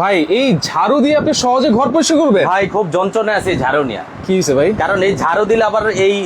ভাই এই ঝাড়ু দিয়ে আপনি সহজে ঘর পরিষ্কার করবেন? ভাই খুব যন্ত্রণা আছে ঝাড়ু নিয়ে। কি হয়েছে ভাই? কারণ এই ঝাড়ু দিলে আবার এই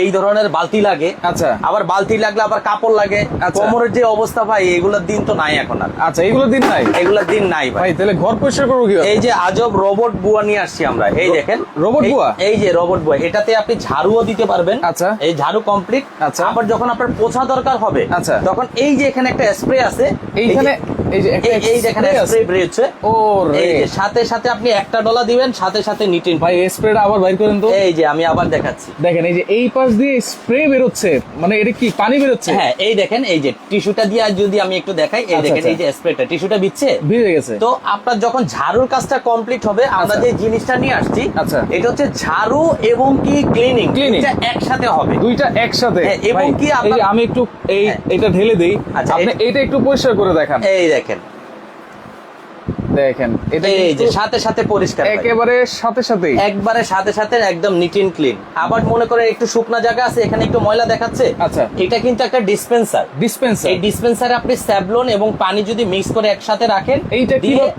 এই ধরনের বালতি লাগে। আচ্ছা। আবার বালতি লাগলে আবার কাপড় লাগে। আচ্ছা। কোমরের যে অবস্থা ভাই এগুলোর দিন তো নাই এখন আর। আচ্ছা এগুলো দিন নাই? এগুলোর দিন নাই ভাই। ভাই তাহলে ঘর পরিষ্কার করব কি এই যে আজব রোবট বুয়া নিয়ে আসছি আমরা। এই দেখেন। রোবট বুয়া? এই যে রোবট বুয়া এটাতে আপনি ঝাড়ুও দিতে পারবেন। আচ্ছা। এই ঝাড়ু কমপ্লিট। আচ্ছা। আবার যখন আপনার পোছা দরকার হবে আচ্ছা। তখন এই যে এখানে একটা স্প্রে আছে এইখানে এই যে এই- এই দেখেন স্প্রে বেরিয়েছে ও এই যে সাথে সাথে আপনি একটা ডলা দিবেন সাথে সাথে নিটিন। ভাই স্প্রেটা আবার বাইর করেন তো। এই যে আমি আবার দেখাচ্ছি। দেখেন এই যে এই পাশ দিয়ে স্প্রে বেরোচ্ছে। মানে এটা কি পানি বেরোচ্ছে? হ্যাঁ এই দেখেন এই যে টিস্যুটা দিয়ে যদি আমি একটু দেখাই এই দেখেন। এই যে স্প্রেটা টিস্যুটা বিচ্ছে ভিজে গেছে। তো আপনার যখন ঝাড়ুর কাজটা কমপ্লিট হবে আমরা আচ্ছা। যে জিনিসটা নিয়ে আসছি আচ্ছা। এটা হচ্ছে ঝাড়ু এবং কি ক্লিনিং। এটা একসাথে হবে। দুইটা একসাথে। হ্যাঁ, এবং কি আমি একটু এই হ্যাঁ। এটা ঢেলে দেই। আচ্ছা, আপনি এটা একটু পরিষ্কার করে দেখান। এই দেখেন। দেখেন এটা এই যে সাথে সাথে পরিষ্কার একেবারে সাথে সাথেই। একবারে সাথে সাথে একদম নিট এন্ড ক্লিন আবার মনে করেন একটু শুকনা জায়গা আছে এখানে একটু ময়লা দেখাচ্ছে। আচ্ছা। এটা কিন্তু একটা ডিসপেন্সার ডিসপেন্সার এই ডিসপেন্সারে আপনি স্যাভলন এবং পানি যদি মিক্স করে একসাথে রাখেন এইটা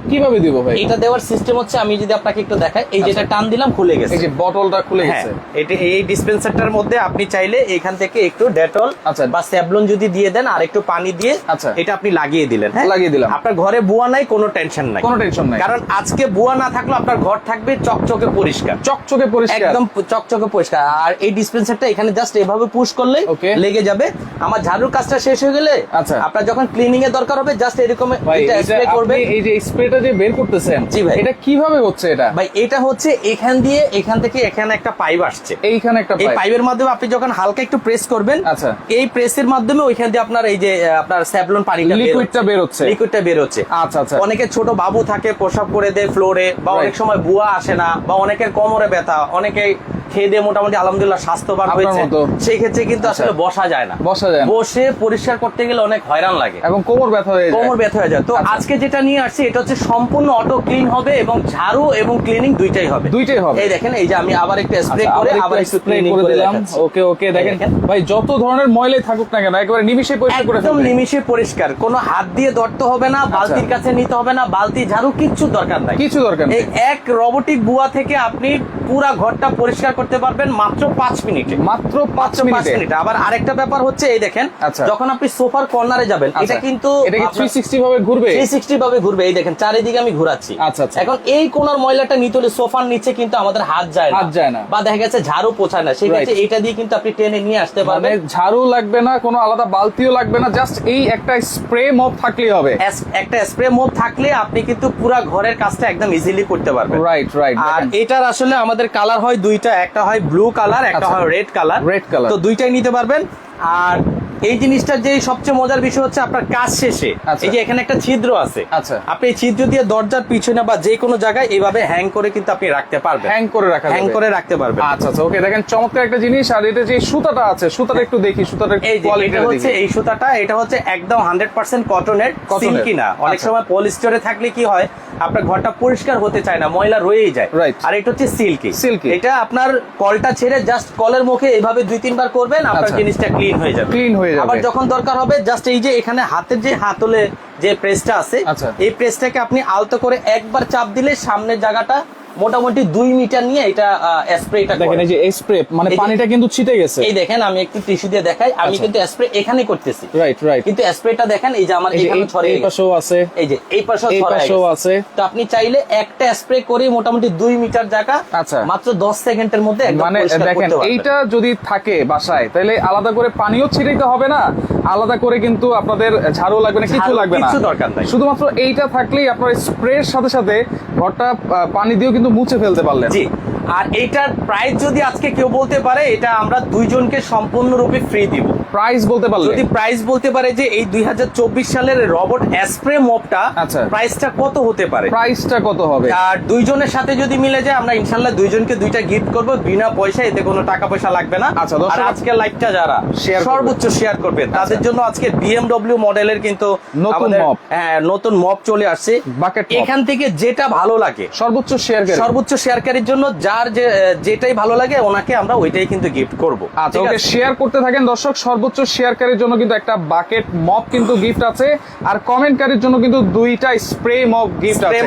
কিভাবে- দিব ভাই? এটা দেওয়ার সিস্টেম হচ্ছে আমি যদি আপনাকে একটু দেখাই এই যেটা টান দিলাম খুলে গেছে। এই যে বটলটা খুলে হ্যাঁ, গেছে এটা এই ডিসপেন্সারটার মধ্যে আপনি চাইলে এখান থেকে একটু ডেটল আচ্ছা। বা স্যাভলন যদি দিয়ে দেন আর একটু পানি দিয়ে আচ্ছা। এটা আপনি লাগিয়ে দিলেন হ্যাঁ? লাগিয়ে দিলাম। আপনার ঘরে বুয়া নাই কোনো টেনশন নাই। কোনো টেনশন নাই। কারণ আজকে বুয়া না থাকলে আপনার ঘর থাকবে চকচকে পরিষ্কার। চকচকে পরিষ্কার। একদম চকচকে পরিষ্কার। আর এই ডিসপেন্সারটা এখানে জাস্ট এভাবে পুশ Okay. লেগে যাবে। আমার ঝাড়ুর কাজটা শেষ হয়ে গেলে আচ্ছা। আপনার যখন ক্লিনিং এর দরকার হবে জাস্ট এরকম এটা স্প্রে করবে। এই যে স্প্রেটা যে বের করতেছেন জি ভাই। এটা কীভাবে হচ্ছে এটা? ভাই এটা হচ্ছে এখান দিয়ে এখান থেকে এখানে একটা পাইপ আসছে। এইখানে একটা এই পাইপ পাইপের মাধ্যমে আপনি যখন হালকা একটু প্রেস করবেন আচ্ছা। এই প্রেসের মাধ্যমে ওইখান দিয়ে আপনার এই যে আপনার স্যাভলন পানিটা লিকুইডটা বের হচ্ছে। লিকুইডটা বের হচ্ছে আচ্ছা আচ্ছা। অনেকে ছোট বাবু থাকে প্রসাব করে দেয় ফ্লোরে বা অনেক সময় বুয়া আসে না বা অনেকের কোমরে ব্যথা অনেকে খেয়ে দিয়ে মোটামুটি আলহামদুলিল্লাহ স্বাস্থ্যবান হয়েছে। সেই ক্ষেত্রে কিন্তু আচ্ছা। আসলে বসা যায় না। বসা যায় বসে পরিষ্কার করতে গেলে অনেক হয়রান লাগে। এবং কোমর ব্যথা হয়ে যায়। কোমর ব্যথা হয়ে যায়। তো আচ্ছা। আজকে যেটা নিয়ে আসছি এটা হচ্ছে সম্পূর্ণ অটো ক্লিন হবে এবং ঝাড়ু এবং ক্লিনিং দুইটাই হবে। দুইটাই হবে। এই দেখেন এই যে আমি আবার একটু স্প্রে আচ্ছা, করে আবার একটু ক্লিনিং করে দিলাম। ওকে ওকে দেখেন। ভাই যত ধরনের ময়লাই থাকুক না কেন একেবারে নিমিশে পরিষ্কার করে একদম। নিমিশে পরিষ্কার। কোনো হাত দিয়ে ধরতে হবে না বালতির কাছে নিতে হবে না বালতি ঝাড়ু কিচ্ছু দরকার নাই। কিছু দরকার এই নেই। এক রোবোটিক বুয়া থেকে আপনি পুরা ঘরটা পরিষ্কার করতে পারবেন মাত্র পাঁচ মিনিটে। মাত্র পাঁচ মিনিটে। আবার আরেকটা ব্যাপার হচ্ছে এই দেখেন আচ্ছা। যখন আপনি সোফার কর্নারে যাবেন এটা আচ্ছা। কিন্তু থ্রি সিক্সটি ভাবে ঘুরবে? থ্রি সিক্সটি ভাবে ঘুরবে এই দেখেন চারিদিকে আমি ঘুরাচ্ছি। আচ্ছা। এখন এই কোনার ময়লাটা নিতে হলে সোফার নিচে কিন্তু আমাদের হাত যায় না। হাত যায় না। বা দেখা গেছে ঝাড়ু পোছায় না। সেক্ষেত্রে. এটা দিয়ে কিন্তু আপনি টেনে নিয়ে আসতে মানে পারবেন। ঝাড়ু লাগবে না কোনো আলাদা বালতিও লাগবে না জাস্ট এই একটা স্প্রে মপ থাকলেই হবে। একটা স্প্রে মোড থাকলে আপনি কিন্তু পুরো ঘরের কাজটা একদম ইজিলি করতে পারবে। রাইট রাইট আর এটার আসলে আমাদের কালার হয় দুইটা একটা হয় ব্লু কালার একটা আচ্ছা। হয় রেড কালার রেড কালার তো দুইটাই নিতে পারবেন। আর এই জিনিসটার যে সবচেয়ে মজার বিষয় হচ্ছে আপনার কাজ শেষে আচ্ছা। এই যে এখানে একটা ছিদ্র আছে আচ্ছা। আপনি এই ছিদ্র দিয়ে দরজার পিছনে বা যে কোনো জায়গায় এইভাবে হ্যাং করে কিন্তু আপনি রাখতে পারবেন হ্যাং করে রাখা হ্যাং করে রাখতে পারবেন আচ্ছা আচ্ছা ওকে দেখেন চমৎকার একটা জিনিস আর এটা যে সুতাটা আছে সুতাটা একটু দেখি সুতাটা এই কোয়ালিটি এটা হচ্ছে এই সুতাটা এটা হচ্ছে একদম হান্ড্রেড পার্সেন্ট কটনের Cotton-এর। সিল্কি না অনেক আচ্ছা। সময় পলিস্টারে থাকলে কি হয় আপনার ঘরটা পরিষ্কার হতে চায় না ময়লা রয়েই যায়. আর এটা হচ্ছে সিল্কি Silky। এটা আপনার কলটা ছেড়ে জাস্ট কলের মুখে এইভাবে দুই তিনবার করবেন আপনার আচ্ছা। জিনিসটা ক্লিন হয়ে যাবে ক্লিন হয়ে যাবে। আবার যখন দরকার হবে জাস্ট এই যে এখানে হাতের যে হাতলে যে প্রেসটা আছে আচ্ছা। এই প্রেসটাকে আপনি আলতো করে একবার চাপ দিলে সামনের জায়গাটা মোটামুটি দুই মিটার নিয়ে এটা স্প্রেটা দেখেন এই যে স্প্রে মানে পানিটা কিন্তু ছিটে গেছে। এই দেখেন আমি একটু টিস্যু দিয়ে দেখাই। আমি আচ্ছা। কিন্তু স্প্রে এখানে করতেছি। রাইট রাইট কিন্তু স্প্রেটা দেখেন এই যে আমার এখানে ছড়িয়ে এই পাশেও আছে। এই যে এই পাশেও এই পাশেও আছে। তো আপনি চাইলে একটা স্প্রে করে মোটামুটি দুই মিটার জায়গা আচ্ছা। মাত্র দশ সেকেন্ডের মধ্যে একদম মানে দেখেন এইটা যদি থাকে বাসায় তাহলে আলাদা করে পানিও ছিটাইতে হবে না আলাদা করে কিন্তু আপনাদের ঝাড়ু লাগবে না কিছু লাগবে না। কিচ্ছু দরকার নাই। শুধুমাত্র এইটা থাকলেই আপনার স্প্রের সাথে সাথে ঘরটা পানি দিয়েও কিন্তু মুছে ফেলতে পারলেন। জি। আর এইটার প্রাইস যদি আজকে কেউ বলতে পারে, এটা আমরা দুইজনকে সম্পূর্ণরূপে ফ্রি দিব। প্রাইস বলতে পারলেন যদি প্রাইস বলতে পারে যে এই দুই সালের রবট স্প্রে মপটা আচ্ছা। প্রাইসটা কত হতে পারে? প্রাইসটা কত হবে? আর দুইজনের সাথে যদি মিলে যায় আমরা ইনশাল্লাহ দুইজনকে দুইটা গিফট করব বিনা পয়সা এতে কোনো টাকা পয়সা লাগবে না। আচ্ছা, আর আজকে লাইভটা যারা সর্বোচ্চ শেয়ার করবে তাদের জন্য আজকে বিএমডব্লিউ মডেলের কিন্তু নতুন মপ হ্যাঁ নতুন মপ চলে আসছে। Mop। এখান থেকে যেটা ভালো লাগে সর্বোচ্চ শেয়ার সর্বোচ্চ শেয়ারকারীর জন্য যার যে যেটাই ভালো লাগে ওনাকে আমরা ওইটাই কিন্তু গিফট করব। আচ্ছা ওকে শেয়ার করতে থাকেন দর্শক সর্বোচ্চ শেয়ারকারীর জন্য কিন্তু একটা বাকেট মপ কিন্তু গিফট আছে। আর কমেন্টকারীর জন্য কিন্তু দুইটা স্প্রে মপ গিফট আছে।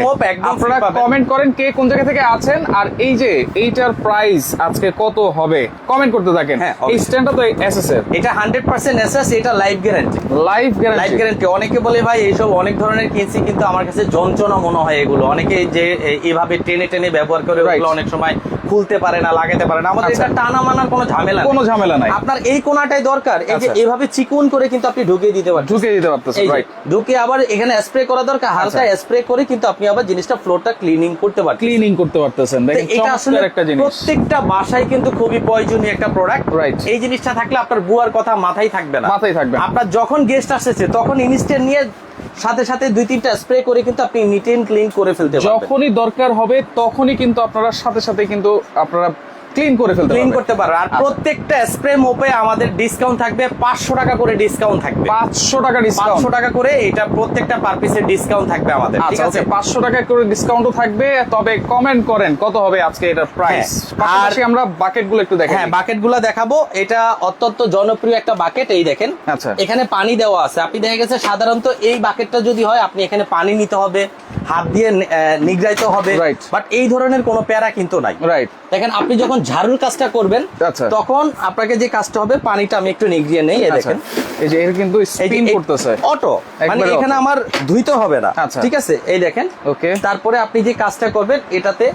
আপনারা কমেন্ট করেন কে কোন জায়গা থেকে আছেন আর এই যে এইটার প্রাইস আজকে কত হবে কমেন্ট করতে থাকেন। হ্যাঁ, এই স্ট্যান্ডটা তো এসএস এর। এটা হান্ড্রেড পার্সেন্ট এসএস এটা life guarantee life guarantee life guarantee অনেকে বলে ভাই এইসব অনেক ধরনের কিনছি কিন্তু আমার কাছে যন্ত্রণা মনে হয় এগুলো। অনেকে যে এইভাবে টেনে টেনে ব্যবহার করে. ওগুলো অনেক সময় খুলতে পারে না লাগাতে পারে না। আমাদের আচ্ছা। এটা টানা মানার কোনো ঝামেলা। কোনো ঝামেলা নাই। আপনার এই কোনাটাই দরকার। এই যে আচ্ছা। এইভাবে চিকুন করে কিন্তু আপনি ঢুকিয়ে দিতে পারবেন ঢুকে দিতে পারতেছেন রাইট ঢুকে আবার এখানে স্প্রে করা দরকার হালকা আচ্ছা। স্প্রে করে কিন্তু আপনি আবার জিনিসটা ফ্লোরটা ক্লিনিং করতে পারবেন ক্লিনিং করতে পারতেছেন। দেখেন এটা আসলে চমৎকার একটা জিনিস। প্রত্যেকটা বাসায় কিন্তু খুবই প্রয়োজনীয় একটা প্রোডাক্ট Right. এই জিনিসটা থাকলে আপনার বুয়ার কথা মাথায় থাকবে না। মাথায় থাকবে আপনার যখন গেস্ট আসছে তখন ইনস্ট্যান্ট নিয়ে সাথে সাথে দুই তিনটা স্প্রে করে কিন্তু আপনি নিট এন্ড ক্লিন করে ফেলতে পারবেন। যখনই দরকার হবে তখনই কিন্তু আপনারা সাথে সাথে কিন্তু আপনারা ক্লিন করে ফেলতে ক্লিন করতে পারবেন আর আচ্ছা। প্রত্যেকটা স্প্রে মোপে আমাদের ডিসকাউন্ট থাকবে। পাঁচশো টাকা করে ডিসকাউন্ট থাকবে। পাঁচশো টাকা ডিসকাউন্ট পাঁচশো টাকা করে এটা প্রত্যেকটা পার পিসের ডিসকাউন্ট থাকবে আমাদের ঠিক আচ্ছা আছে? ওকে পাঁচশো টাকা করে ডিসকাউন্টও থাকবে তবে কমেন্ট করেন কত হবে আজকে এটার প্রাইস হ্যাঁ, আর- আমরা বাকেটগুলো একটু দেখেন হ্যাঁ বাকেটগুলা দেখাবো। এটা অত্যন্ত জনপ্রিয় একটা বাকেট এই দেখেন। আচ্ছা। এখানে পানি দেওয়া আছে। আপনি দেখা গেছে সাধারণত এই বাকেটটা যদি হয় আপনি এখানে পানি নিতে হবে হাত দিয়ে নিগড়াইতে হবে. বাট এই ধরনের কোনো প্যারা কিন্তু নাই। রাইট দেখেন আপনি যখন ঝাড়ুর কাজটা করবেন আচ্ছা। তখন আপনাকে যে কাজটা হবে পানিটা আমি একটু নিগড়িয়ে নেই আচ্ছা। দেখেন। এই যে এর কিন্তু স্পিন করতেছে। অটো। মানে এখানে আমার ধুইতে হবে না আচ্ছা। ঠিক আছে? এই দেখেন। ওকে। তারপরে আপনি যে কাজটা করবেন এটাতে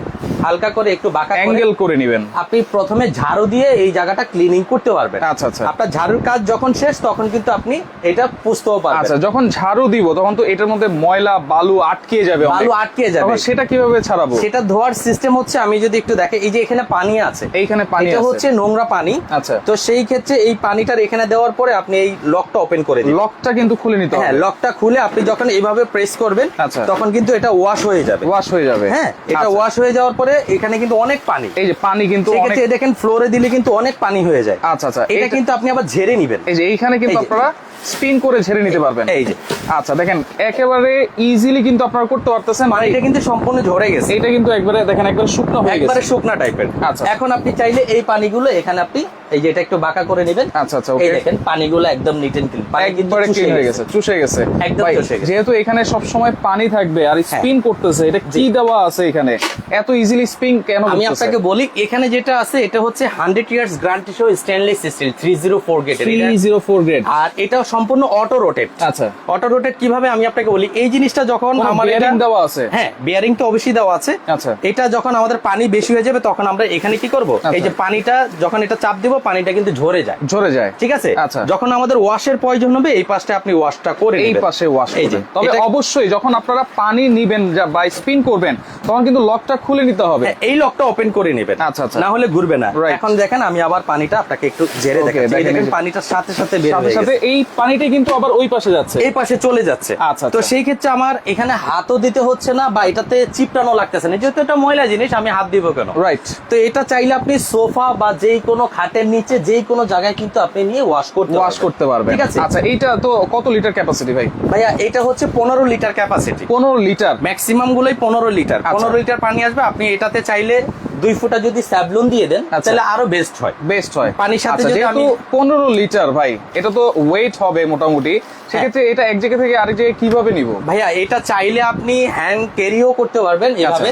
হালকা করে একটু বাঁকা করে অ্যাঙ্গেল করে নেবেন। আপনি প্রথমে ঝাড়ু দিয়ে এই জায়গাটা ক্লিনিং করতে পারবেন। আচ্ছা, আচ্ছা। আপনার ঝাড়ুর কাজ যখন শেষ তখন কিন্তু আপনি এটা পুষতেও পারবেন। আচ্ছা যখন ঝাড়ু দিব তখন তো এটার মধ্যে ময়লা বালু আটকে যাবে বালু আটকে যাবে। তখন সেটা কীভাবে ছাড়াবো? সেটা ধোয়ার সিস্টেম হচ্ছে আমি যদি একটু দেখে এই যে এখানে পানি আছে এইখানে পানি এটা হচ্ছে নোংরা পানি। আচ্ছা। তো সেই ক্ষেত্রে এই পানিটার এখানে দেওয়ার পরে আপনি এই লকটা ওপেন করে দিন। লকটা কিন্তু খুলে নিতে হবে। হ্যাঁ লকটা খুলে আপনি যখন এইভাবে প্রেস করবেন আচ্ছা। তখন কিন্তু এটা ওয়াশ হয়ে যাবে। ওয়াশ হয়ে যাবে। হ্যাঁ এটা আচ্ছা। ওয়াশ হয়ে যাওয়ার পরে এখানে কিন্তু অনেক পানি। এই যে পানি কিন্তু সেক্ষেত্রে দেখেন ফ্লোরে দিলে কিন্তু অনেক পানি হয়ে যায়। আচ্ছা আচ্ছা। এটা কিন্তু আপনি আবার ঝেড়ে নিবেন। এই যে এইখানে কিন্তু আপনারা স্পিন করে ঝেড়ে নিতে পারবেন। এই যে। আচ্ছা দেখেন একেবারে ইজিলি কিন্তু আপনারা করতে পারতেছেন। মানে এটা কিন্তু সম্পূর্ণ ঝরে গেছে। এটা কিন্তু একবারে দেখেন একবারে শুকনো হয়ে গেছে। একবারে শুকনা টাইপের আচ্ছা। এখন আপনি চাইলে এই পানিগুলো এখানে আপনি এই যে এটা একটু বাঁকা করে নেবেন। আচ্ছা আচ্ছা ওকে দেখেন পানিগুলো একদম নিট এন্ড ক্লিন একবারে ক্লিন হয়ে গেছে। চুষে গেছে। একদম চুষে গেছে। যেহেতু এখানে সব সময় পানি থাকবে আর হ্যাঁ। স্পিন করতেছে এটা কি দেওয়া আছে এখানে? এত ইজিলি স্পিন কেন আমি আপনাকে বলি এখানে যেটা আছে এটা হচ্ছে হান্ড্রেড ইয়ার্স গ্যারান্টি সহ stainless steel three zero four গেটের 304 গ্রেড আর এটা সম্পূর্ণ অটো রোটেট আচ্ছা। অটো রোটেট কীভাবে আমি আপনাকে বলি এই জিনিসটা যখন আমার bearing দেওয়া আছে? হ্যাঁ বিয়ারিং তো অবশ্যই দেওয়া আছে। আচ্ছা। এটা যখন আমাদের পানি বেশি হয়ে যাবে তখন আমরা এখানে কি করব? আচ্ছা। এই যে পানিটা যখন এটা চাপ দিব পানিটা কিন্তু ঝরে যায়। ঝরে যায়। ঠিক আছে? আচ্ছা। যখন আমাদের ওয়াশের প্রয়োজন হবে এই পাশটা আপনি ওয়াশটা করে এই পাশে ওয়াশ এই যে তবে অবশ্যই যখন আপনারা পানি নিবেন যা বা স্পিন করবেন তখন কিন্তু লকটা খুলে নিতে হবে। হ্যাঁ, এই লকটা ওপেন করে নেবেন। আচ্ছা, আচ্ছা। না হলে ঘুরবে না। এখন দেখেন আমি আবার পানিটা আপনাকে একটু ঝেড়ে Okay, দেখাচ্ছি। দেখেন, পানিটার সাথে সাথে বের হয়ে সাথে এই পানিটা কিন্তু আবার ওই পাশে যাচ্ছে। এই পাশে চলে যাচ্ছে। আচ্ছা, তো আচ্ছা। সেই ক্ষেত্রে আমার এখানে হাতও দিতে হচ্ছে না বা এটাতে চিপটানো লাগতেছে না। যেহেতু এটা ময়লা জিনিস আমি হাত দিব কেন? রাইট তো এটা চাইলে আপনি সোফা বা যেই কোনো খাটের নিচে যেই কোনো জায়গায় কিন্তু আপনি নিয়ে ওয়াশ করতে ওয়াশ করতে পারবেন। ঠিক আছে? আচ্ছা এইটা তো কত লিটার ক্যাপাসিটি ভাই? ভাইয়া এটা হচ্ছে পনেরো লিটার ক্যাপাসিটি পনেরো লিটার ম্যাক্সিমাম গুলোই পনেরো লিটার আচ্ছা। পনেরো লিটার পানি আসবে আপনি এটাতে চাইলে দুই ফুটা যদি স্যাবলুন দিয়ে দেন আচ্ছা। তাহলে আরও বেস্ট হয়। বেস্ট হয়। পানির সাথে আচ্ছা, যদি যেহেতু পনেরো লিটার ভাই এটা তো ওয়েট হবে মোটামুটি সেক্ষেত্রে এটা এক জায়গা থেকে আরেক জায়গায় কীভাবে নিব? ভাইয়া এটা চাইলে আপনি হ্যান্ড ক্যারিও করতে পারবেন এভাবে।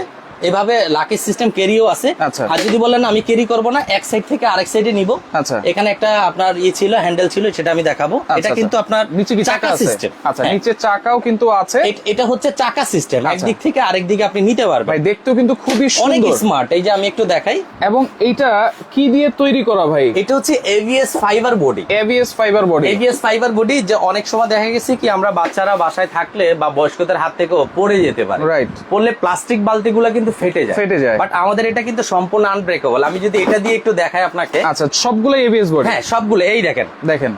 এভাবে লাকি সিস্টেম ক্যারিও আছে। আচ্ছা। আর যদি বলেন আমি ক্যারি করব না এক সাইড থেকে আরেক সাইডে নিব। আচ্ছা। এখানে একটা আপনার ইয়ে ছিল হ্যান্ডেল ছিল সেটা আমি দেখাবো। আচ্ছা, এটা আচ্ছা। কিন্তু আপনার নিচে চাকা সিস্টেম আচ্ছা নিচে চাকাও কিন্তু আছে। এটা হচ্ছে চাকা সিস্টেম। একদিক থেকে আরেক দিকে আপনি নিতে পারবেন। ভাই দেখতেও কিন্তু খুবই অনেক স্মার্ট এই যে আমি একটু দেখাই। এবং এইটা কি দিয়ে তৈরি করা ভাই? এটা হচ্ছে ABS fibre body ABS fibre body ABS fibre body যে অনেক সময় দেখা গেছে কি আমরা বাচ্চারা বাসায় থাকলে বা বয়স্কদের হাত থেকে পড়ে যেতে পারে। রাইট পড়লে প্লাস্টিক বালতিগুলো কিন্তু ফেটে যায়। ফেটে যায়। বাট আমাদের এটা কিন্তু সম্পূর্ণ আনব্রেকেবল আমি যদি এটা দিয়ে একটু দেখাই আপনাকে। আচ্ছা সবগুলো এবিএস বোর্ড হ্যাঁ সবগুলো। এই দেখেন। দেখেন।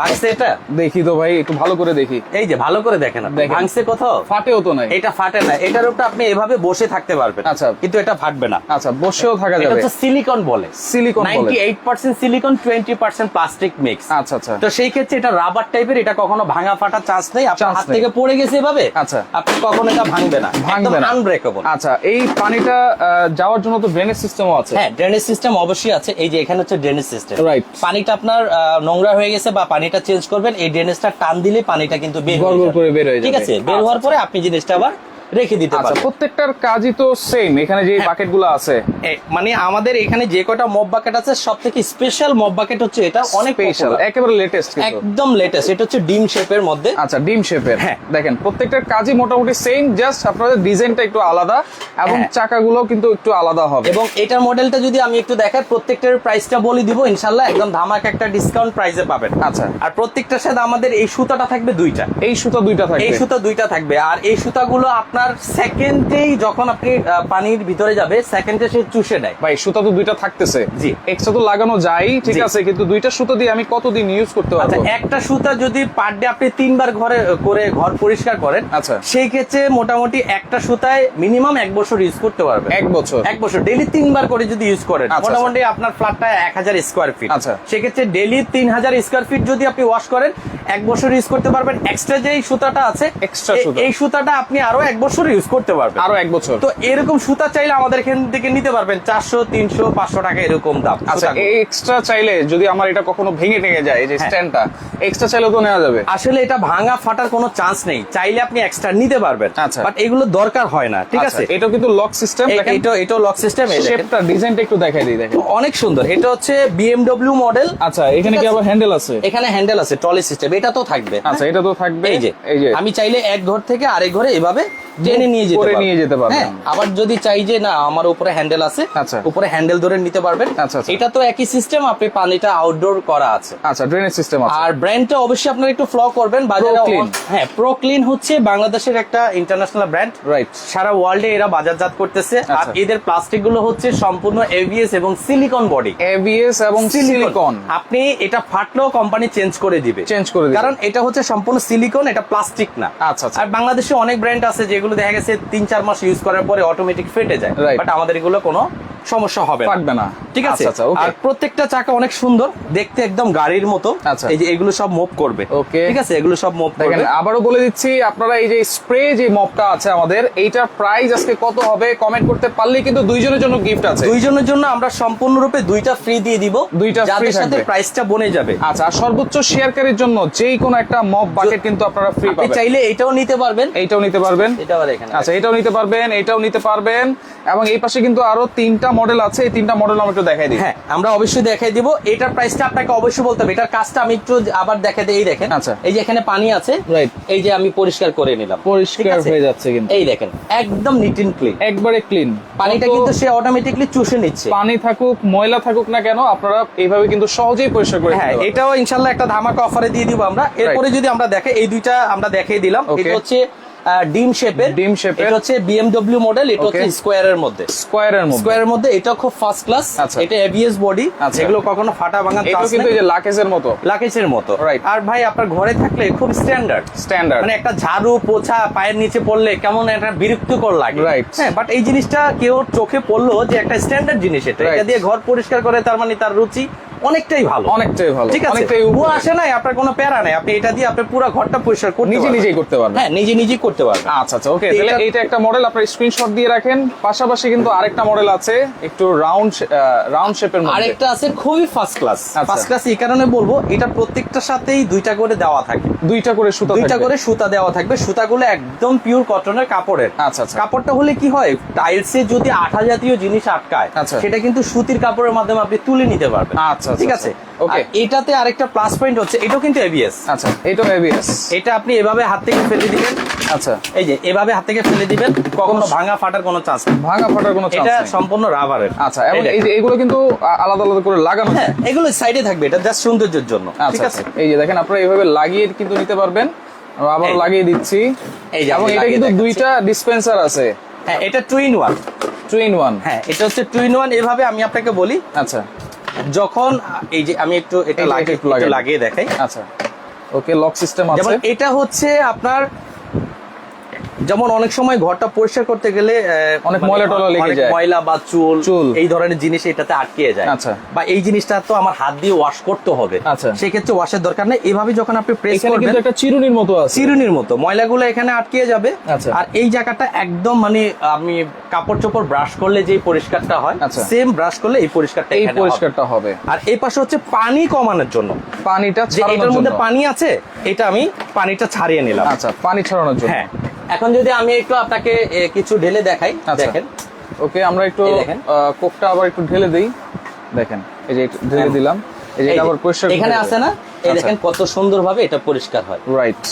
ভাঙছে এটা? দেখি তো ভাই একটু ভালো করে দেখি। এই যে ভালো করে দেখেন ভাঙছে কোথাও? ফাটেও তো নাই। এটা ফাটে না। এটার উপর আপনি এভাবে বসে থাকতে পারবেন। আচ্ছা। কিন্তু এটা ফাটবে না। আচ্ছা বসেও থাকা এটা যাবে। হচ্ছে সিলিকন বলে। সিলিকন বলে। Ninety eight percent silicone twenty percent plastic mix আচ্ছা আচ্ছা। তো সেই ক্ষেত্রে এটা রাবার টাইপের এটা কখনো ভাঙা ফাটা চান্স নেই। আপনার হাত থেকে পড়ে গেছে এভাবে আচ্ছা। আপনি কখনো এটা ভাঙবে না। ভাঙবে না। আনব্রেকেবল আচ্ছা এই পানিটা যাওয়ার জন্য তো ড্রেনেজ সিস্টেমও আছে। হ্যাঁ ড্রেনেজ সিস্টেম অবশ্যই আছে। এই যে এখানে হচ্ছে ড্রেনেজ সিস্টেম Right. পানিটা আপনার নোংরা হয়ে গেছে বা পানিটা চেঞ্জ করবেন এই ড্রেনেজটা টান দিলে পানিটা কিন্তু বের হয়ে যাবে। বের হয়ে ঠিক আছে বের হওয়ার পরে আপনি জিনিসটা আবার রেখে দিতে আচ্ছা পারবেন প্রত্যেকটার কাজই তো সেম এখানে যে হ্যাঁ। বাকেটগুলো আছে মানে আমাদের এখানে যে কটা মব বাকেট আছে সব থেকে স্পেশাল মব বাকেট হচ্ছে এটা অনেক স্পেশাল একেবারে লেটেস্ট কিন্তু। একদম লেটেস্ট এটা হচ্ছে ডিম শেপের মধ্যে। আচ্ছা ডিম শেপের হ্যাঁ। দেখেন প্রত্যেকটার কাজই মোটামুটি সেম জাস্ট আপনাদের ডিজাইনটা একটু আলাদা এবং হ্যাঁ। চাকাগুলো কিন্তু একটু আলাদা হবে। এবং এটার মডেলটা যদি আমি একটু দেখাই প্রত্যেকটার প্রাইসটা বলে দিব ইনশাল্লাহ একদম ধামাকা একটা ডিসকাউন্ট প্রাইসে পাবেন। আচ্ছা। আর প্রত্যেকটার সাথে আমাদের এই সুতাটা থাকবে দুইটা। এই সুতা দুইটা থাকবে। এই সুতা দুইটা থাকবে। আর এই সুতাগুলো আপনার সেকেন্ডেই যখন আপনি পানির ভিতরে যাবে সেকেন্ডে সে চুষে নেয়। ভাই সুতা তো দুইটা থাকতেছে। জি। এক্সট্রা তো লাগানো যায় ঠিক আছে কিন্তু দুইটা সুতা দিয়ে আমি কতদিন ইউজ করতে আচ্ছা পারব? একটা সুতা যদি পার ডে আপনি তিনবার ঘরে করে ঘর পরিষ্কার করেন আচ্ছা। সেই ক্ষেত্রে মোটামুটি একটা সুতায় মিনিমাম এক বছর ইউজ করতে পারবেন। এক বছর। এক বছর। ডেলি তিনবার করে যদি ইউজ করেন আচ্ছা, মোটামুটি আপনার ফ্ল্যাটটা এক হাজার স্কোয়ার ফিট আচ্ছা। সেক্ষেত্রে ডেলি তিন হাজার স্কোয়ার ফিট যদি আপনি ওয়াশ করেন এক বছর ইউজ করতে পারবেন। এক্সট্রা যে সুতাটা আছে এক্সট্রা সুতা। এই সুতাটা আপনি আরও এক বছর ইউজ করতে পারবেন। আরও এক বছর। তো এরকম সুতা চাইলে আমাদের এখান থেকে নিতে পারবেন চারশো তিনশো পাঁচশো টাকা এরকম দাম আচ্ছা এক্সট্রা চাইলে যদি আমার এটা কখনো ভেঙে টেঙে যায় এই যে। স্ট্যান্ডটা এক্সট্রা চাইলে তো নেওয়া যাবে। আসলে এটা ভাঙা ফাটার কোনো চান্স নেই। চাইলে আপনি এক্সট্রা নিতে পারবেন। আচ্ছা। বাট এগুলো দরকার হয় না ঠিক আচ্ছা, আছে? এটাও কিন্তু লক সিস্টেম এটা এটাও লক সিস্টেম শেপটা ডিজাইনটা একটু দেখাই দিই দেখেন। অনেক সুন্দর। এটা হচ্ছে বিএমডব্লিউ মডেল আচ্ছা এখানে কি আবার হ্যান্ডেল আছে? এখানে হ্যান্ডেল আছে ট্রলি সিস্টেম এটা তো থাকবে। আচ্ছা এটা তো থাকবে। এই যে। এই যে। আমি চাইলে এক ঘর থেকে আরেক ঘরে এভাবে টেনে নিয়ে যেতে করে পারব। নিয়ে যেতে পারবেন। হ্যাঁ, আবার যদি চাই যে না আমার উপরে হ্যান্ডেল আছে আচ্ছা। উপরে হ্যান্ডেল ধরে নিতে পারবেন আচ্ছা, আচ্ছা। এটা তো একই সিস্টেম আপনি পানিটা আউটডোর করা আছে আচ্ছা ড্রেনেজ সিস্টেম আছে আর ব্র্যান্ডটা অবশ্যই আপনারা একটু ফলো করবেন বাজারে হ্যাঁ প্রোক্লিন হচ্ছে বাংলাদেশের একটা ইন্টারন্যাশনাল ব্র্যান্ড রাইট সারা ওয়ার্ল্ডে এরা বাজারজাত করতেছে আর আচ্ছা। এদের প্লাস্টিকগুলো হচ্ছে সম্পূর্ণ এভিএস এবং সিলিকন বডি এবিএস এবং সিলিকন আপনি এটা ফাটলেও কোম্পানি চেঞ্জ করে দিবে চেঞ্জ করে দিবে। কারণ এটা হচ্ছে সম্পূর্ণ সিলিকন এটা প্লাস্টিক না আচ্ছা, আচ্ছা। আর বাংলাদেশে অনেক ব্র্যান্ড আছে যেগুলো দেখা গেছে তিন চার মাস ইউজ করার পরে অটোমেটিক ফেটে যায়। বাট আমাদের এগুলো কোনো সমস্যা হবে থাকবে না। ঠিক আছে? আচ্ছা আচ্ছা আর প্রত্যেকটা চাকা অনেক সুন্দর দেখতে একদম গাড়ির মতো। আচ্ছা। এই যে এগুলো সব মুভ করবে। ওকে ঠিক আছে? এগুলো সব মুভ দেখেন আবারও বলে দিচ্ছি আপনারা এই যে স্প্রে যে মপটা আছে আমাদের এইটার প্রাইস আজকে কত হবে কমেন্ট করতে পারলে কিন্তু দুইজনের জন্য গিফট আছে। দুইজনের জন্য আমরা সম্পূর্ণরূপে দুইটা ফ্রি দিয়ে দিব। দুইটা যাদের সাথে প্রাইসটা বনে যাবে। আচ্ছা আর সর্বোচ্চ শেয়ারকারীর জন্য যেই কোনো একটা মপ বাকেট কিন্তু আপনারা ফ্রি পাবেন। চাইলে এটাও নিতে পারবেন। এইটাও নিতে পারবেন। এটা আবার এখানে আচ্ছা এটাও নিতে পারবেন এটাও নিতে পারবেন। এবং এই পাশে কিন্তু আরও তিনটা মডেল আছে এই তিনটা মডেল আমরা একটু দেখাই দিই। হ্যাঁ আমরা অবশ্যই দেখাই দিব। এটার প্রাইসটা আপনাকে অবশ্যই বলতে হবে। এটার কাজটা আমি একটু আবার দেখাই দিই এই দেখেন। আচ্ছা। এই যে এখানে পানি আছে রাইট এই যে আমি পরিষ্কার করে নিলাম। পরিষ্কার হয়ে যাচ্ছে কিন্তু। এই দেখেন একদম নিট এন্ড ক্লিন একবারে ক্লিন পানিটা কিন্তু সে অটোমেটিকলি চুষে নিচ্ছে। পানি থাকুক ময়লা থাকুক না কেন আপনারা এইভাবে কিন্তু সহজেই পরিষ্কার করে হ্যাঁ এটাও ইনশাল্লাহ একটা ধামাকা অফারে দিয়ে দিব আমরা। এরপরে যদি আমরা দেখে এই দুইটা আমরা দেখিয়ে দিলাম এটা হচ্ছে ডিম শেপের। ডিম shape-এর। এটা হচ্ছে বিএমডব্লিউ মডেল এটা হচ্ছে. স্কোয়ারের মধ্যে। স্কোয়ারের মধ্যে। স্কোয়ারের মধ্যে এটা খুব ফার্স্ট ক্লাস আচ্ছা। এটা এবিএস বডি আচ্ছা। এগুলো কখনো ফাটা ভাঙা চান্স কিন্তু এই যে লাকেজের মতো। লাকেজের মতো। Right. আর ভাই আপনার ঘরে থাকলে খুব স্ট্যান্ডার্ড স্ট্যান্ডার্ড মানে একটা ঝাড়ু পোছা পায়ের নিচে পড়লে কেমন একটা বিরক্তিকর লাগে। রাইট হ্যাঁ বাট এই জিনিসটা কেউ চোখে পড়ল যে একটা স্ট্যান্ডার্ড জিনিস এটা। এটা দিয়ে ঘর পরিষ্কার করে তার মানে তার রুচি অনেকটাই ভালো। অনেকটাই ভালো। ঠিক আছে? অনেকটাই ও আসে নাই আপনার কোনো প্যারা নাই। আপনি এটা দিয়ে আপনার পুরো ঘরটা পরিষ্কার করতে নিজে নিজেই করতে পারবেন। হ্যাঁ নিজে নিজেই করতে পারবেন। আচ্ছা আচ্ছা ওকে তাহলে এটা- এইটা একটা মডেল আপনার স্ক্রিনশট দিয়ে রাখেন। পাশাপাশি কিন্তু আরেকটা মডেল আছে একটু রাউন্ড রাউন্ড শেপের মধ্যে। আরেকটা আছে খুবই ফার্স্ট ক্লাস। ফার্স্ট ক্লাস এই কারণে বলব এটা প্রত্যেকটার সাথেই দুইটা করে দেওয়া থাকে। দুইটা করে সুতা দুইটা করে সুতা দেওয়া থাকবে। সুতাগুলো একদম পিওর কটনের কাপড়ের। আচ্ছা, আচ্ছা। কাপড়টা হলে কি হয় টাইলসে যদি আঠা জাতীয় জিনিস আটকায় আচ্ছা। সেটা কিন্তু সুতির কাপড়ের মাধ্যমে আপনি তুলে নিতে পারবেন। আচ্ছা, ঠিক আচ্ছা, আছে? ওকে। এটাতে আরেকটা প্লাস পয়েন্ট হচ্ছে এটাও কিন্তু এবিএস আচ্ছা এইটাও এবিএস এটা আপনি এভাবে হাত থেকে ফেলে দিবেন। আচ্ছা। এই যে এভাবে হাত থেকে ফেলে দিবেন কখনো ভাঙা ফাটার কোনো চান্স নেই। ভাঙা ফাটার কোনো চান্স এটা সম্পূর্ণ রাবারের আচ্ছা এবং এই যে এগুলো কিন্তু আলাদা আলাদা করে লাগানো হ্যাঁ এগুলো সাইডে থাকবে এটা জাস্ট সৌন্দর্যের জন্য। আচ্ছা ঠিক আছে? আচ্ছা। এই যে দেখেন আপনারা এইভাবে লাগিয়ে কিন্তু নিতে পারবেন। আবার লাগিয়ে দিচ্ছি। এই যে এবং এটা কিন্তু দুইটা ডিসপেন্সার আছে। হ্যাঁ এটা two in one two in one হ্যাঁ এটা হচ্ছে টু ইন ওয়ান এভাবে আমি আপনাকে বলি। আচ্ছা। যখন এই যে আমি একটু এটা লাগিয়ে লাগিয়ে দেখাই। আচ্ছা। ওকে লক সিস্টেম আছে। এটা হচ্ছে আপনার যেমন অনেক সময় ঘরটা পরিষ্কার করতে গেলে অনেক মানে ময়লা টলা লেগে যায়। ময়লা বা চুল চুল। এই ধরনের জিনিস এটাতে আটকে যায়। আচ্ছা। বা এই জিনিসটা তো আমার হাত দিয়ে ওয়াশ করতে হবে। আচ্ছা। সেক্ষেত্রে ওয়াশের দরকার নেই। এভাবে যখন আপনি প্রেস করবেন কিন্তু একটা চিরুনির মতো আছে। চিরুনির মতো। ময়লাগুলো এখানে আটকে যাবে। আচ্ছা। আর এই জায়গাটা একদম মানে আমি কাপড় চোপড় ব্রাশ করলে যে পরিষ্কারটা হয় আচ্ছা। সেম ব্রাশ করলে এই পরিষ্কারটা এই পরিষ্কারটা হবে। আর এই পাশে হচ্ছে পানি কমানোর জন্য। পানিটা এটার মধ্যে পানি আছে এটা আমি পানিটা ছাড়িয়ে নিলাম। আচ্ছা পানি ছাড়ানোর জন্য। হ্যাঁ। এখন যদি আমি একটু আপনাকে কিছু ঢেলে দেখাই আচ্ছা। দেখেন। ওকে আমরা একটু কোকটা আবার একটু ঢেলে দেই। দেখেন এই যে একটু ঢেলে। দিলাম। এই যে আবার পরিষ্কার এখানে আছে না? এই আচ্ছা। দেখেন কত সুন্দরভাবে এটা পরিষ্কার হয়। রাইট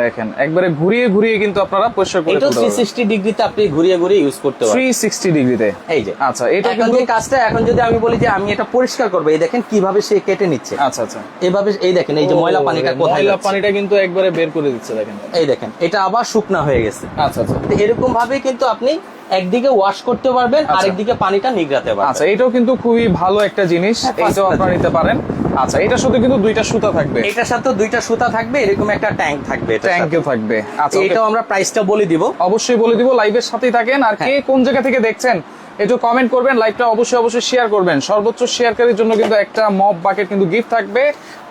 দেখেন একবারে ঘুরিয়ে ঘুরিয়ে কিন্তু আপনারা পরিষ্কার করে এটা থ্রি সিক্সটি ডিগ্রিতে আপনি ঘুরিয়ে ঘুরিয়ে ইউজ করতে পারেন 360 ডিগ্রিতে। এই যে। আচ্ছা এটা এখন কিন্তু কাজটা এখন যদি আমি বলি যে আমি এটা পরিষ্কার করব এই দেখেন কীভাবে সে কেটে নিচ্ছে। আচ্ছা আচ্ছা। এভাবে এই দেখেন এই যে ময়লা পানিটা কোথায় ময়লা পানিটা কিন্তু একবারে বের করে দিচ্ছে দেখেন। এই দেখেন এটা আবার শুকনা হয়ে গেছে। আচ্ছা আচ্ছা। এরকম ভাবে কিন্তু আপনি একদিকে ওয়াশ করতে পারবেন আচ্ছা। আরেকদিকে পানিটা নিগড়াতে পারবেন। আচ্ছা এটাও কিন্তু খুবই ভালো একটা জিনিস। এটাও first আপনারা নিতে পারেন। আচ্ছা এটার সাথে কিন্তু দুইটা সুতা থাকবে। এটার সাথে দুইটা সুতা থাকবে এরকম একটা ট্যাঙ্ক থাকবে ট্যাঙ্কও। থাকবে। আচ্ছা এটাও আমরা প্রাইসটা বলে দিব। অবশ্যই বলে দিব লাইভের সাথেই থাকেন। আর কে কোন জায়গা থেকে দেখছেন একটু কমেন্ট করবেন লাইভটা অবশ্যই অবশ্যই শেয়ার করবেন। সর্বোচ্চ শেয়ারকারীর জন্য কিন্তু একটা মপ বাকেট কিন্তু গিফট থাকবে।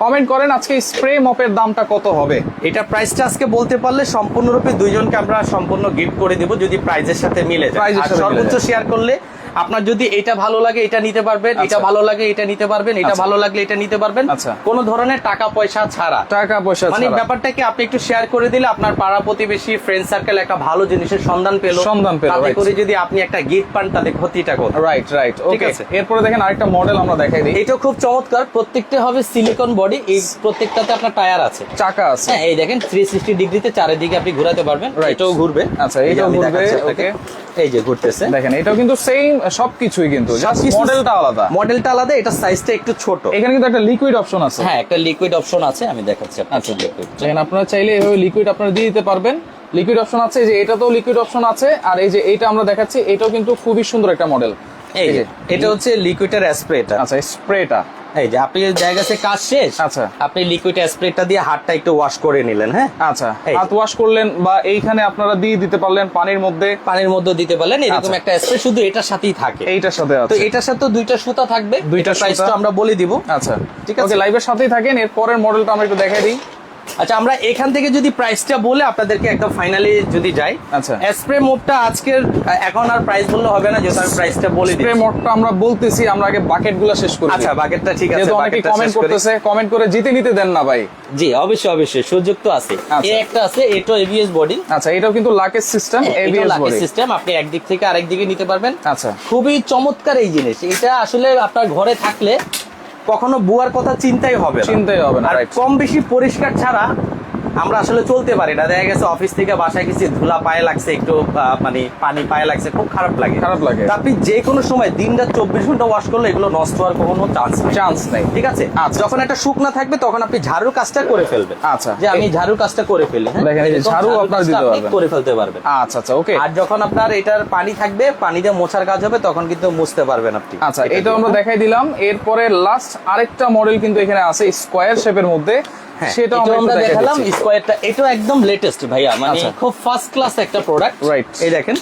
কমেন্ট করেন আজকে স্প্রে মপের দামটা কত হবে। এটা প্রাইসটা আজকে বলতে পারলে সম্পূর্ণরূপে দুইজনকে আমরা সম্পূর্ণ গিফট করে দিব যদি প্রাইজের সাথে মিলে যায়। আর সর্বোচ্চ শেয়ার করলে আপনার যদি এটা ভালো লাগে এটা নিতে পারবেন এটা আচ্ছা। ভালো লাগে এটা নিতে পারবেন এটা আচ্ছা। ভালো লাগলে এটা নিতে পারবেন আচ্ছা। কোনো ধরনের টাকা পয়সা ছাড়া টাকা পয়সা মানে। ব্যাপারটাকে আপনি একটু শেয়ার করে দিলে আপনার পাড়া প্রতিবেশী ফ্রেন্ড সার্কেল একটা ভালো জিনিসের সন্ধান পেল সন্ধান পেল, তাতে করে যদি আপনি একটা গিফট পান তাহলে ক্ষতিটা কোথায় রাইট রাইট ঠিক ওকে আছে। এরপরে দেখেন আরেকটা মডেল আমরা দেখাই দিই এটা খুব চমৎকার প্রত্যেকটা হবে সিলিকন বডি এই প্রত্যেকটাতে আপনার টায়ার আছে চাকা আছে হ্যাঁ এই দেখেন থ্রি সিক্সটি ডিগ্রিতে চারিদিকে আপনি ঘোরাতে পারবেন. এটাও ঘুরবে আচ্ছা, এটাও ঘুরবে, আপনাকে। এই যে ঘুরতেছে। দেখেন এটাও কিন্তু সেম সবকিছুই কিন্তু। জাস্ট মডেলটা আলাদা। মডেলটা আলাদা এটা সাইজটা একটু ছোট। এখানে কিন্তু একটা লিকুইড অপশন আছে। হ্যাঁ একটা লিকুইড অপশন আছে আমি দেখাচ্ছি আচ্ছা। দেখেন আপনারা চাইলে এভাবে লিকুইড আপনারা দিয়ে দিতে পারবেন। লিকুইড অপশন আছে এই যে এটাতেও লিকুইড অপশন আছে আর এই যে এইটা আমরা দেখাচ্ছি এটাও কিন্তু খুবই সুন্দর একটা মডেল এই যে এটা হচ্ছে লিকুইডের স্প্রেটা আচ্ছা স্প্রেটা এই যে আপনি জায়গা থেকে কাজ শেষ আচ্ছা। আপনি লিকুইড স্প্রেটা দিয়ে হাতটা একটু ওয়াশ করে নিলেন হ্যাঁ? আচ্ছা। হাত ওয়াশ করলেন বা এইখানে আপনারা দিয়ে দিতে পারলেন পানির মধ্যে? পানির মধ্যে দিতে পারলেন এরকম আচ্ছা। একটা স্প্রে শুধু এটার সাথেই থাকে। এইটার সাথে তো এটার সাথে দুইটা সুতা থাকবে দুইটা প্রাইসটা আমরা বলে দিব। আচ্ছা। ঠিক। আছে? লাইভের সাথেই থাকেন এর পরের মডেলটা আমরা একটু দেখাই দিই। আচ্ছা আমরা এখান থেকে যদি প্রাইসটা বলে আপনাদেরকে একদম ফাইনালি যদি যাই আচ্ছা। স্প্রে মোডটা আজকের এখন আর প্রাইস বললে হবে না যেহেতু আমি প্রাইসটা বলে দিই স্প্রে মোডটা আমরা বলতেছি আমরা আগে বাকেটগুলা শেষ করি আচ্ছা বাকেটটা ঠিক আছে যেহেতু অনেকে কমেন্ট করতেছে কমেন্ট করে জিতে নিতে দেন না ভাই। জি অবশ্যই অবশ্যই সুযোগ তো আছে। আচ্ছা। এই একটা আছে এটো এবিএস বডি আচ্ছা এটাও কিন্তু luggage system ABS body system আপনি একদিক থেকে আরেক দিকে নিতে পারবেন। আচ্ছা। খুবই চমৎকার এই জিনিস। এটা আসলে আপনার ঘরে থাকলে কখনো বুয়ার কথা চিন্তাই হবে চিন্তাই হবে না, কম বেশি পরিষ্কার ছাড়া আমরা আসলে চলতে পারি না দেখা গেছে অফিস থেকে বাসায় কিছু ধুলা পায়ে লাগছে একটু মানে পানি পায়ে লাগছে খুব খারাপ লাগে খারাপ লাগে। আপনি যে কোনো সময় দিন রাত চব্বিশ ঘণ্টা ওয়াশ করলে এগুলো নষ্ট হওয়ার কোনো চান্স চান্স নেই ঠিক আছে আচ্ছা। যখন একটা শুকনা থাকবে তখন আপনি ঝাড়ুর কাজটা করে ফেলবেন আচ্ছা। যে আমি ঝাড়ুর কাজটা করে ফেলি হ্যাঁ? দেখেন, ঝাড়ু আপনারা দিতে পারবেন। করে ফেলতে পারবেন আচ্ছা আচ্ছা ওকে আর যখন আপনার এটার পানি থাকবে পানি দিয়ে মোছার কাজ হবে তখন কিন্তু মুছতে পারবেন আপনি আচ্ছা এটা আমরা? দেখাই দিলাম এরপরে লাস্ট আরেকটা মডেল কিন্তু এখানে আছে স্কোয়ার শেপের মধ্যে সেটা এটাও আমরা দেখালাম। স্কোয়ারটা এটা একদম লেটেস্ট ভাইয়া। মানে আচ্ছা। খুব ফার্স্ট ক্লাস একটা প্রোডাক্ট রাইট এই দেখেন।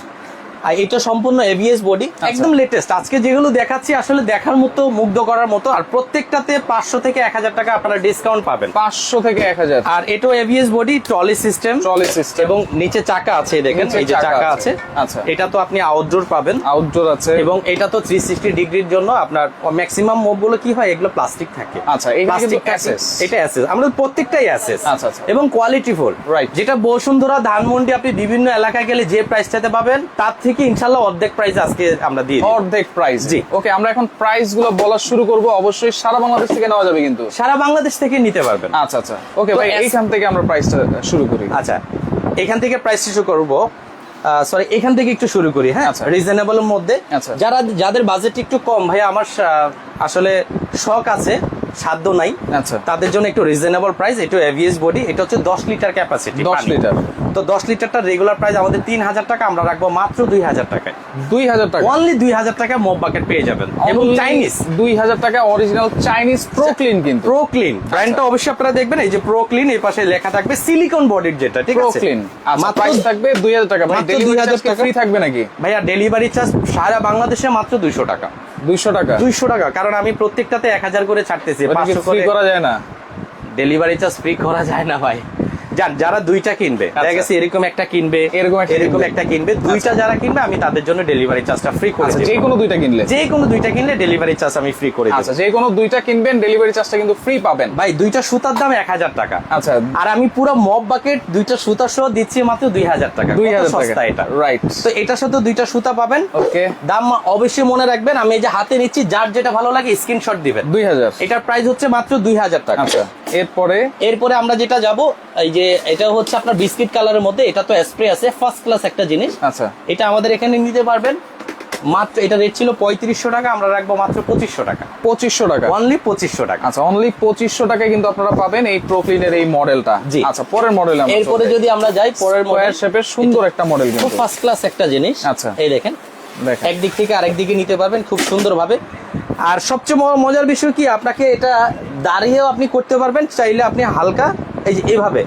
আর এটা সম্পূর্ণ এবিএস বডি আচ্ছা। একদম লেটেস্ট আজকে যেগুলো দেখাচ্ছি আসলে দেখার মতো মুগ্ধ করার মতো আর প্রত্যেকটাতে পাঁচশো থেকে এক হাজার টাকা আপনারা ডিসকাউন্ট পাবেন। পাঁচশো থেকে এক হাজার। আর এটাও ABS body trolley system trolley system এবং নিচে চাকা আছে দেখেন এই যে চাকা আছে। আচ্ছা। এটা তো আপনি আউটডোর পাবেন। আউটডোর আছে। এবং এটা তো থ্রি সিক্সটি ডিগ্রির জন্য আপনার ম্যাক্সিমাম মোবগুলো কি হয়? এগুলো প্লাস্টিক থাকে। আচ্ছা, প্লাস্টিক access। এটা অ্যাসেস আমাদের প্রত্যেকটাই অ্যাসেস আচ্ছা, আচ্ছা। এবং কোয়ালিটি ফুল Right. যেটা বসুন্ধরা ধানমন্ডি আপনি বিভিন্ন এলাকায় গেলে যে প্রাইসটাতে পাবেন তার থেকে ইনশাল্লাহ অর্ধেক প্রাইস আজকে আমরা দিই। অর্ধেক প্রাইস জি। ওকে আমরা এখন প্রাইসগুলো বলা শুরু করব। অবশ্যই সারা বাংলাদেশ থেকে নেওয়া যাবে কিন্তু। সারা বাংলাদেশ থেকে নিতে পারবেন। আচ্ছা আচ্ছা। ওকে ভাই এইখান থেকে আমরা প্রাইসটা শুরু করি। আচ্ছা এখান থেকে প্রাইস শুরু করব। সরি এখান থেকে একটু শুরু করি হ্যাঁ? আচ্ছা। রিজনেবলের মধ্যে। আচ্ছা। যারা যাদের বাজেট একটু কম ভাই আমার আসলে শখ আছে সাধ্য নাই। আচ্ছা। তাদের জন্য একটু রিজনেবল প্রাইস এটা এভিএস বডি এটা হচ্ছে দশ লিটার ক্যাপাসিটি 10 লিটার তো দশ লিটারটা রেগুলার প্রাইস আমাদের তিন হাজার টাকা আমরা রাখব মাত্র দুই হাজার টাকায়। দুই হাজার টাকা। অনলি দুই হাজার টাকায় মপ বাকেট পেয়ে যাবেন। এবং চাইনিজ দুই হাজার টাকা অরিজিনাল চাইনিজ প্রো ক্লিন কিন্তু। প্রো ক্লিন ব্র্যান্ডটা অবশ্যই আপনারা দেখবেন এই যে প্রো ক্লিন এই পাশে লেখা থাকবে সিলিকন বডির যেটা ঠিক প্রো আছে? ক্লিন আচ্ছা মাত্র প্রাইস থাকবে দুই হাজার টাকা। মাত্র ডেলিভারি 2000 টাকা। ফ্রি থাকবে নাকি? ভাইয়া ডেলিভারি চার্জ সারা বাংলাদেশে মাত্র দুইশো টাকা। দুইশো টাকা? দুইশো টাকা কারণ আমি প্রত্যেকটাতে এক হাজার করে ছাড়তেছি পাঁচশো করে। করা যায় না? ডেলিভারি চার্জ ফ্রি করা যায় না ভাই। যান যারা দুইটা কিনবে দেখা আচ্ছা। গেছে এরকম একটা কিনবে এরকম একটা এরকম। একটা কিনবে দুইটা যারা কিনবে আমি তাদের জন্য ডেলিভারি চার্জটা ফ্রি করে আচ্ছা যে কোনো দুইটা কিনলে? যে কোনো দুইটা কিনলে ডেলিভারি চার্জ আমি ফ্রি করে আচ্ছা যে কোনো দুইটা কিনবেন ডেলিভারি চার্জটা কিন্তু ফ্রি পাবেন। ভাই দুইটা সুতার দাম এক হাজার টাকা। আচ্ছা। আর আমি পুরো মব বাকেট দুইটা সুতা সহ দিচ্ছি মাত্র দুই হাজার টাকা। দুই হাজার সস্তা এটা? রাইট তো এটার সাথে দুইটা সুতা পাবেন। ওকে দাম অবশ্যই মনে রাখবেন আমি এই যে হাতে নিচ্ছি যার যেটা ভালো লাগে স্ক্রিনশট দিবেন। দুই হাজার। এটার প্রাইস হচ্ছে মাত্র দুই হাজার টাকা। আচ্ছা এরপরে? এরপরে আমরা যেটা যাব এই যে এটা হচ্ছে আপনার বিস্কিট কালারের মধ্যে এটা তো স্প্রে আছে ফার্স্ট ক্লাস একটা জিনিস। আচ্ছা। এটা আমাদের এখানে নিতে পারবেন। মাত্র এটা রেট ছিল পঁয়ত্রিশশো টাকা আমরা রাখব মাত্র পঁচিশশো টাকা। পঁচিশশো টাকা। অনলি পঁচিশশো টাকা। আচ্ছা অনলি পঁচিশশো টাকায় কিন্তু আপনারা পাবেন এই প্রোক্লিনের এই মডেলটা জি। আচ্ছা পরের মডেল এরপরে যদি আমরা যাই পরের মডেল শেপের সুন্দর একটা মডেল খুব কিন্তু। ফার্স্ট ক্লাস একটা জিনিস। আচ্ছা। এই দেখেন। দেখেন। একদিক থেকে আরেক দিকে নিতে পারবেন খুব সুন্দরভাবে। আর সবচেয়ে মজার বিষয় কি আপনাকে এটা দাঁড়িয়েও আপনি করতে পারবেন চাইলে আপনি হালকা এই যে এভাবে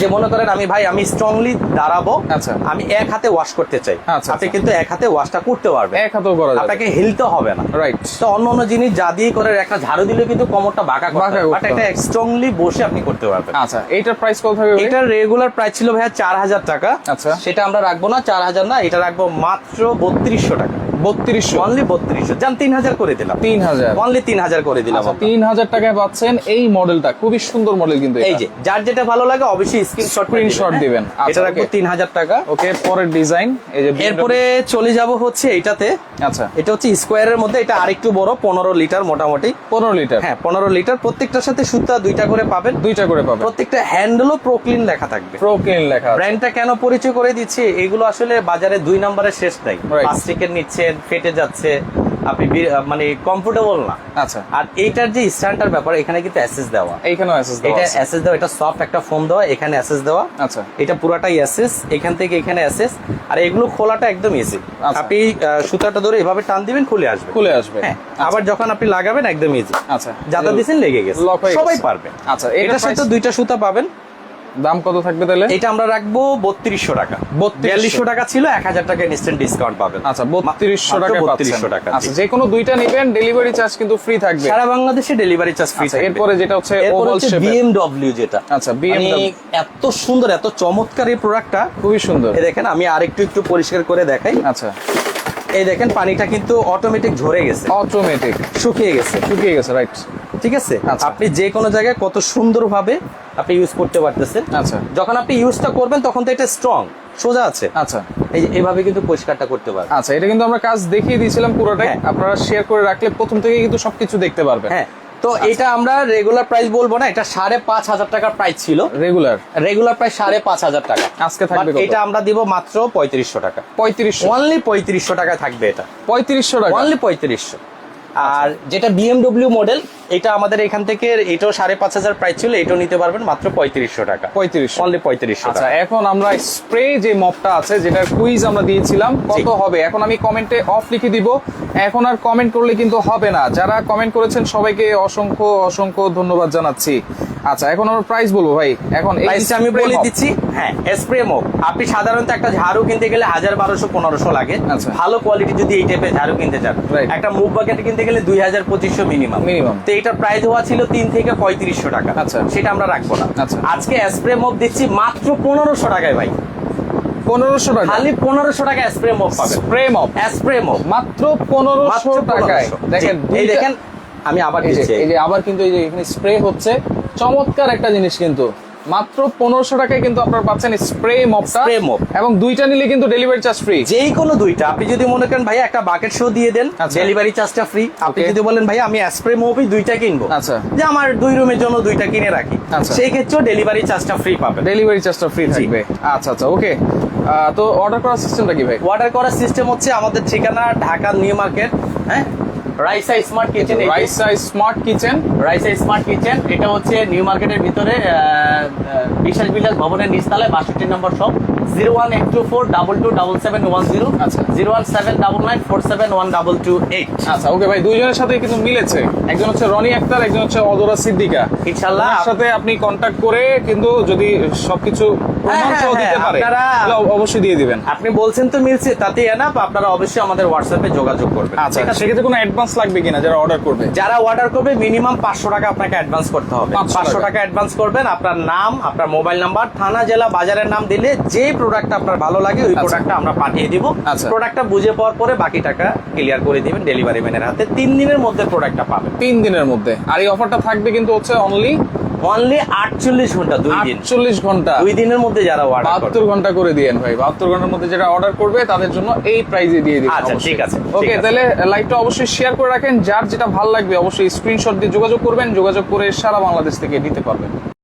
যে মনে করেন আমি ভাই আমি স্ট্রংলি দাঁড়াবো আচ্ছা। আমি এক হাতে ওয়াশ করতে চাই। আচ্ছা, আপনি আচ্ছা। কিন্তু এক হাতে ওয়াশটা করতে পারবেন। এক হাতেও করা যাবে। আপনাকে হিলতে হবে না। রাইট তো অন্য অন্য জিনিস যা দিয়ে করে একটা ঝাড়ু দিলে কিন্তু কোমরটা বাঁকা করতে বাট এটা স্ট্রংলি বসে আপনি করতে পারবেন। আচ্ছা এটার প্রাইস কত থাকবে ভাই? এটার রেগুলার প্রাইস ছিল ভাইয়া চার হাজার টাকা। আচ্ছা। সেটা আমরা রাখব না চার হাজার না এটা রাখব মাত্র বত্রিশশো টাকা। বত্রিশশো। অনলি বত্রিশশো। যান তিন হাজার করে দিলাম। তিন হাজার অনলি তিন হাজার করে দিলাম আচ্ছা তিন হাজার টাকায় পাচ্ছেন এই মডেলটা। খুবই সুন্দর মডেল কিন্তু এই যে যার যেটা ভালো লাগে অবশ্যই স্ক্রিনশট Screenshot দিবেন। আচ্ছা, এটা রাখব তিন হাজার টাকা। ওকে পরের ডিজাইন এই যে এরপরে চলে যাব হচ্ছে এইটাতে। আচ্ছা। এটা হচ্ছে স্কোয়ারের মধ্যে এটা আরেকটু বড় পনেরো লিটার মোটামুটি। পনেরো লিটার। হ্যাঁ পনেরো লিটার। প্রত্যেকটার সাথে সুতা দুইটা করে পাবেন। দুইটা করে পাবেন। প্রত্যেকটা হ্যান্ডেলও প্রোক্লিন লেখা থাকবে। প্রো ক্লিন লেখা। ব্র্যান্ডটা কেন পরিচয় করে দিচ্ছি? এগুলো আসলে বাজারে দুই নম্বরের শেষ নাই. প্লাস্টিকের নিচ্ছেন ফেটে যাচ্ছে আপনি মানে কমফোর্টেবল না। আচ্ছা। আর এইটার যে স্ট্যান্ডার ব্যাপার এখানে কিন্তু অ্যাসেস দেওয়া। এইখানেও অ্যাসেস দেওয়া এটা। অ্যাসেস দেওয়া এটা সফট একটা ফোম দেওয়া এখানে অ্যাসেস দেওয়া। আচ্ছা। এটা পুরাটাই অ্যাসেস এখান থেকে এখানে অ্যাসেস আর এগুলো খোলাটা একদম ইজি আচ্ছা। আপনি সুতাটা ধরে এভাবে টান দিবেন খুলে আসবে। খুলে আসবে। হ্যাঁ আবার যখন আপনি লাগাবেন একদম ইজি আচ্ছা। যাতা দিয়েছেন লেগে গেছে। সবাই পারবে। আচ্ছা এটার সাথে দুইটা সুতা পাবেন। দাম কত থাকবে তাহলে? এটা আমরা রাখব বত্রিশশো টাকা। 3200 বিয়াল্লিশশো টাকা ছিল এক হাজার টাকা ইনস্ট্যান্ট ডিসকাউন্ট পাবেন। আচ্ছা বত্রিশশো টাকা 3200 টাকা, আচ্ছা যে কোনো দুইটা নেবেন ডেলিভারি চার্জ কিন্তু ফ্রি থাকবে। সারা বাংলাদেশে ডেলিভারি চার্জ ফ্রি এরপরে যেটা হচ্ছে বিএমডব্লিউ যেটা। আচ্ছা মানে বিএমডব্লিউ এত সুন্দর এত চমৎকার এই প্রোডাক্টটা খুবই সুন্দর। এই দেখেন আমি আরেকটু একটু পরিষ্কার করে দেখাই। আচ্ছা। এই দেখেন পানিটা কিন্তু অটোমেটিক ঝরে গেছে। অটোমেটিক শুকিয়ে গেছে। শুকিয়ে গেছে রাইট ঠিক আছে? আচ্ছা। আপনি যে কোনো জায়গায় কত সুন্দরভাবে আপনি ইউজ করতে পারতেছেন। আচ্ছা। যখন আপনি ইউজটা করবেন তখন তো এটা স্ট্রং সোজা আছে। আচ্ছা। এই যে এভাবে কিন্তু পরিষ্কারটা করতে পারবেন। আচ্ছা এটা কিন্তু আমরা কাজ দেখিয়ে দিয়েছিলাম পুরোটাই। হ্যাঁ। আপনারা শেয়ার করে রাখলে প্রথম থেকে কিন্তু সবকিছু দেখতে পারবেন। হ্যাঁ। তো এটা আমরা রেগুলার প্রাইস বলব না এটা সাড়ে পাঁচ হাজার টাকার প্রাইস ছিল। রেগুলার রেগুলার প্রাইস সাড়ে পাঁচ হাজার টাকা। আজকে থাকবে এটা আমরা দিব মাত্র পঁয়ত্রিশশো টাকা। পঁয়ত্রিশশো। অনলি পঁয়ত্রিশশো টাকায় থাকবে এটা। পঁয়ত্রিশশো টাকা। অনলি পঁয়ত্রিশশো। আর যেটা বিএমডব্লিউ মডেল এটা আমাদের এখান থেকে এটাও সাড়ে পাঁচ হাজার প্রাইস ছিল এটাও নিতে পারবেন মাত্র পঁয়ত্রিশশো টাকা। পঁয়ত্রিশ অনলি পঁয়ত্রিশশো আচ্ছা এখন আমরা স্প্রে যে মপটা আছে যেটা কুইজ আমরা দিয়েছিলাম কত হবে? এখন আমি কমেন্টে অফ লিখে দিব। এখন আর কমেন্ট করলে কিন্তু হবে না। যারা কমেন্ট করেছেন সবাইকে অসংখ্য অসংখ্য ধন্যবাদ জানাচ্ছি। আচ্ছা এখন আমরা প্রাইস বলব ভাই। এখন প্রাইসটা আমি বলে দিচ্ছি হ্যাঁ স্প্রে মগ আপনি সাধারণত একটা ঝাড়ু কিনতে গেলে হাজার বারোশো পনেরোশো লাগে। আচ্ছা। ভালো কোয়ালিটি যদি এই টাইপের ঝাড়ু কিনতে চান। একটা মুভ বাকেট কিনতে গেলে দুই হাজার পঁচিশশো মিনিমাম Minimum। তো এটার প্রাইস হওয়া ছিল তিন থেকে পঁয়ত্রিশশো টাকা। আচ্ছা। সেটা আমরা রাখব না। আচ্ছা। আজকে স্প্রে মগ দিচ্ছি মাত্র পনেরোশো টাকায় ভাই। পনেরোশো টাকা? খালি পনেরোশো টাকা স্প্রে মগ পাবেন। স্প্রে মপ স্প্রে মগ মাত্র পনেরোশো টাকায়। দেখেন এই দেখেন আমি আবার এই যে আবার কিন্তু এই যে এখানে স্প্রে হচ্ছে। চমৎকার একটা জিনিস কিন্তু। মাত্র পনেরোশো টাকায় কিন্তু আপনার পাচ্ছেন স্প্রে মপটা Spray mop। এবং দুইটা নিলে কিন্তু ডেলিভারি চার্জ ফ্রি যেই কোনো দুইটা আপনি যদি মনে করেন ভাই একটা বাকেট শো দিয়ে দেন। ডেলিভারি চার্জটা ফ্রি আপনি যদি বলেন ভাই আমি স্প্রে মোবি দুইটা কিনবো। আচ্ছা। যে আমার দুই রুমের জন্য দুইটা কিনে রাখি। আচ্ছা। সেই ক্ষেত্রেও ডেলিভারি চার্জটা ফ্রি পাবেন। ডেলিভারি চার্জটা ফ্রি থাকবে। আচ্ছা আচ্ছা ওকে তো অর্ডার করার সিস্টেমটা কি ভাই? অর্ডার করার সিস্টেম হচ্ছে আমাদের ঠিকানা ঢাকা নিউ মার্কেট হ্যাঁ? Raisa smart kitchen Raisa smart kitchen Raisa smart kitchen এটা হচ্ছে নিউ মার্কেটের ভিতরে বিশ্বাস বিলাস ভবনের নিচতলায় বাষট্টি নম্বর shop zero one eight two four double two double seven one zero আচ্ছা। Zero one seven double nine four seven one double two eight আচ্ছা ওকে ভাই দুইজনের সাথে কিন্তু মিলেছে। একজন হচ্ছে রনি আক্তার একজন হচ্ছে অদরা সিদ্দিকা। ইনশাল্লাহ। সাথে আপনি কন্ট্যাক্ট করে কিন্তু যদি সবকিছু প্রমাণ হ্যাঁ, সহ হ্যাঁ, দিতে পারে। অব- অবশ্যই দিয়ে দিবেন। আপনি বলছেন তো মিলছে তাতে এনাফ আপনারা অবশ্যই আমাদের হোয়াটসঅ্যাপে যোগাযোগ করবেন। আচ্ছা সেক্ষেত্রে কোনো অ্যাডভান্স লাগবে কিনা যারা অর্ডার করবে? যারা অর্ডার করবে মিনিমাম পাঁচশো টাকা আপনাকে অ্যাডভান্স করতে হবে। পাঁচশো টাকা। অ্যাডভান্স করবেন আপনার নাম আপনার মোবাইল নাম্বার থানা জেলা বাজারের নাম দিলে যে প্রোডাক্ট আপনার ভালো লাগে ওই আচ্ছা। প্রোডাক্টটা আমরা পাঠিয়ে দিব। আচ্ছা। প্রোডাক্টটা বুঝে পাওয়ার পরে বাকি টাকা ক্লিয়ার করে দিবেন ডেলিভারি ম্যানের হাতে। তিন দিনের মধ্যে প্রোডাক্টটা পাবেন। তিন দিনের মধ্যে। আর এই অফারটা থাকবে কিন্তু হচ্ছে অনলি অনলি আটচল্লিশ ঘণ্টা দুই দিন। আটচল্লিশ ঘণ্টা। দুই দিনের মধ্যে যারা অর্ডার করবে। বাহাত্তর ঘণ্টা করে দিয়েন ভাই। বাহাত্তর ঘণ্টার মধ্যে যেটা অর্ডার করবে তাদের জন্য এই প্রাইজে দিয়ে দিবেন আচ্ছা, ঠিক আছে, ওকে তাহলে লাইভটা অবশ্যই শেয়ার করে রাখেন। যার যেটা ভালো লাগবে অবশ্যই স্ক্রিনশট দিয়ে যোগাযোগ করবেন। যোগাযোগ করে সারা বাংলাদেশ থেকে নিতে পারবেন।